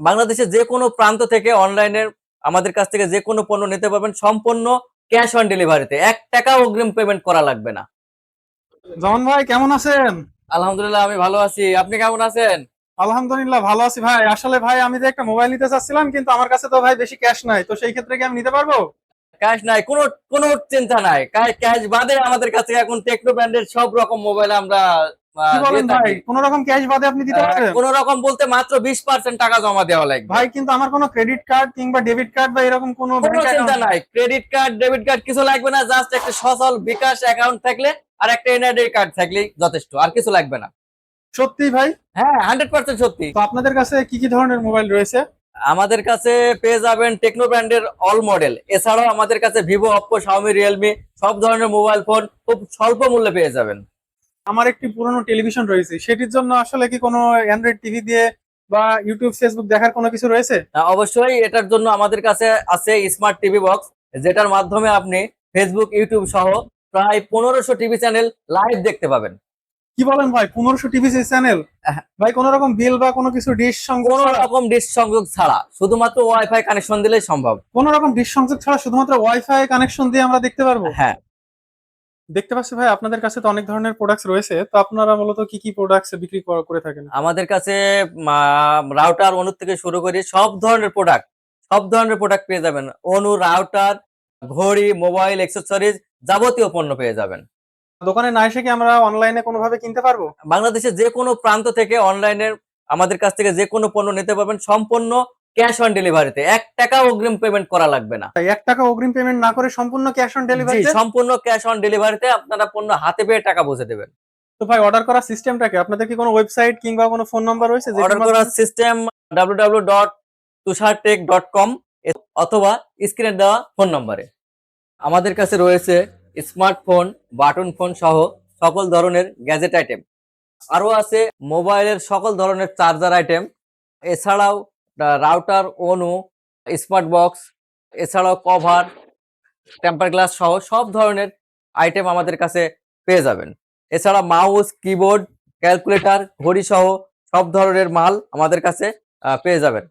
বাংলাদেশের যে কোনো প্রান্ত থেকে অনলাইনে আমাদের কাছ থেকে যে কোনো পণ্য নিতে পারবেন। সম্পূর্ণ ক্যাশ অন ডেলিভারিতে এক টাকা অগ্রিম পেমেন্ট করা লাগবে না। জন ভাই কেমন আছেন? আলহামদুলিল্লাহ আমি ভালো আছি। আপনি কেমন আছেন? আলহামদুলিল্লাহ ভালো আছি ভাই। আসলে ভাই আমি যে একটা মোবাইল নিতে চাচ্ছিলাম কিন্তু আমার কাছে তো ভাই বেশি ক্যাশ নাই। তো সেই ক্ষেত্রে কি আমি নিতে পারব? ক্যাশ নাই। কোনো কোনো চিন্তা নাই। ক্যাশ বাদে আমাদের কাছে এখন টেকনো ব্র্যান্ডের সব রকম মোবাইল আমরা কোন রকম ক্যাশ বাদে আপনি দিতে পারবেন কোন রকম বলতে মাত্র বিশ পার্সেন্ট টাকা জমা দেওয়া লাগবে। ভাই কিন্তু আমার কোনো ক্রেডিট কার্ড কিংবা ডেবিট কার্ড বা এরকম কোনো চিন্তা নাই। ক্রেডিট কার্ড ডেবিট কার্ড কিছু লাগবে না জাস্ট একটা সচল বিকাশ অ্যাকাউন্ট থাকলে আর একটা এনআইডি কার্ড থাকলেই যথেষ্ট আর কিছু লাগবে না। সত্যি ভাই? হ্যাঁ হান্ড্রেড পার্সেন্ট সত্যি। তো আপনাদের কাছে কি কি ধরনের মোবাইল রয়েছে? আমাদের কাছে পেয়ে যাবেন টেকনো ব্র্যান্ডের অল মডেল এছাড়াও আমাদের কাছে ভিভো অপ্পো শাওমি রিয়েলমি সব ধরনের মোবাইল ফোন খুব স্বল্প মূল্যে পেয়ে যাবেন। আমার একটি পুরনো টেলিভিশন রয়েছে। সেটির জন্য আসলে কি কোনো অ্যান্ড্রয়েড টিভি দিয়ে বা ইউটিউব ফেসবুক দেখার কোনো কিছু রয়েছে? অবশ্যই এটার জন্য আমাদের কাছে আছে স্মার্ট টিভি বক্স যেটার মাধ্যমে আপনি ফেসবুক ইউটিউব সহ প্রায় পনেরোশো টিভি চ্যানেল লাইভ দেখতে পাবেন। কি বলেন ভাই? পনেরোশো টিভি চ্যানেল। ভাই কোন রকম বিল বা কোনো কিছু ডিশ সংযোগ কোন রকম ডিশ সংযোগ ছাড়া শুধুমাত্র ওয়াইফাই কানেকশন দিলেই সম্ভব। কোনো রকম ডিশ সংযোগ ছাড়া শুধুমাত্র ওয়াইফাই কানেকশন দিয়ে আমরা দেখতে পারব? হ্যাঁ। দেখতে পাচ্ছি ভাই আপনাদের কাছে তো অনেক ধরনের প্রোডাক্টস রয়েছে তো আপনারা মূলত কি কি প্রোডাক্টস বিক্রি করে থাকেন? আমাদের কাছে রাউটার অনু থেকে শুরু করে সব ধরনের প্রোডাক্ট সব ধরনের প্রোডাক্ট পেয়ে যাবেন। অনু রাউটার ঘড়ি মোবাইল অ্যাক্সেসরিজ যাবতীয় পণ্য পেয়ে যাবেন। দোকানে না এসে কি আমরা অনলাইনে কোনোভাবে কিনতে পারব? বাংলাদেশের যে কোনো প্রান্ত থেকে অনলাইনে আমাদের কাছ থেকে যে কোনো পণ্য নিতে পারবেন। সম্পূর্ণ ক্যাশ অন ডেলিভারিতে। এক টাকা অগ্রিম পেমেন্ট করা লাগবে না। এক টাকা অগ্রিম পেমেন্ট না করে সম্পূর্ণ ক্যাশ অন ডেলিভারি সম্পূর্ণ ক্যাশ অন ডেলিভারিতে আপনারা পণ্য হাতে পেয়ে টাকা বুঝে দেবেন। তো ভাই অর্ডার করার সিস্টেমটা কি? আপনাদের কি কোনো ওয়েবসাইট কিংবা কোনো ফোন নাম্বার রয়েছে অর্ডার করার সিস্টেম কম অথবা স্ক্রিনে দেওয়া ফোন নম্বরে আমাদের কাছে রয়েছে স্মার্টফোন বাটন ফোন সহ সকল ধরনের গ্যাজেট আইটেম আরও আছে মোবাইলের সকল ধরনের চার্জার আইটেম এছাড়াও রাউটার অনু স্মার্ট বক্স এছাড়াও কভার টেম্পার গ্লাস সহ সব ধরনের আইটেম আমাদের কাছে পেয়ে যাবেন। এছাড়া মাউস কিবোর্ড ক্যালকুলেটর ঘড়ি সহ সব ধরনের মাল আমাদের কাছে পেয়ে যাবেন।